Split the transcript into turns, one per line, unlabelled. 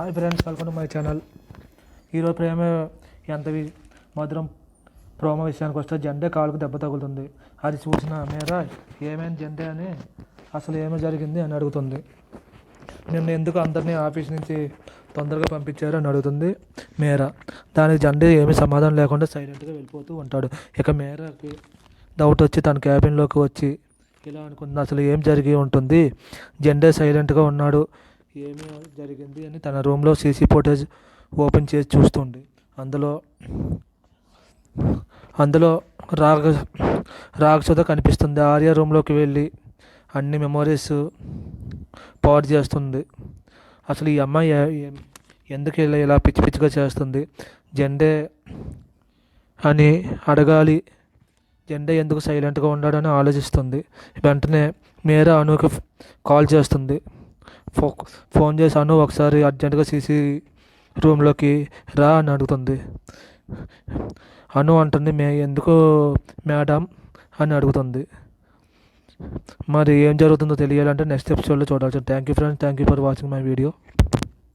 Hi friends welcome to my channel. ఈరోజు ప్రేమ ఎంత మధురం ప్రోమో విషయానికి వస్తే జెండే కాలుకు దెబ్బ తగులుతుంది. అది చూసిన మేర ఏమైంది జెండే అని అసలు ఏమి జరిగింది అని అడుగుతుంది. నిన్న ఎందుకు అందరినీ ఆఫీస్ నుంచి తొందరగా పంపించారు అని అడుగుతుంది మేర. దానికి జెండే ఏమీ సమాధానం లేకుండా సైలెంట్గా వెళ్ళిపోతూ ఉంటాడు. ఇక మేరకి డౌట్ వచ్చి తన క్యాబిన్లోకి వచ్చి ఇలా అనుకుంది అసలు ఏం జరిగి ఉంటుంది? జెండే సైలెంట్గా ఉన్నాడు. ఏమి జరిగింది అని తన రూమ్లో సీసీ ఫుటేజ్ ఓపెన్ చేసి చూస్తుంది అందులో అందులో రాగ రాగసుధ కనిపిస్తుంది. ఆర్య రూమ్లోకి వెళ్ళి అన్ని మెమోరీస్ పాడు చేస్తుంది. అసలు ఈ అమ్మాయి ఎందుకు ఇలా ఇలా పిచ్చి పిచ్చిగా చేస్తుంది? జెండే అని అడగాలి. జెండే ఎందుకు సైలెంట్గా ఉన్నాడని ఆలోచిస్తుంది. వెంటనే మీరా అనుకి కాల్ చేస్తుంది. ఫో ఫోన్ చేశాను ఒకసారి అర్జెంటుగా సీసీ రూమ్లోకి రా అని అడుగుతుంది. అను అంటుంది మే ఎందుకు మేడం? అని అడుగుతుంది. మరి ఏం జరుగుతుందో తెలియాలంటే నెక్స్ట్ ఎపిసోడ్లో చూడాల్సింది. Thank you friends thank you for watching my video.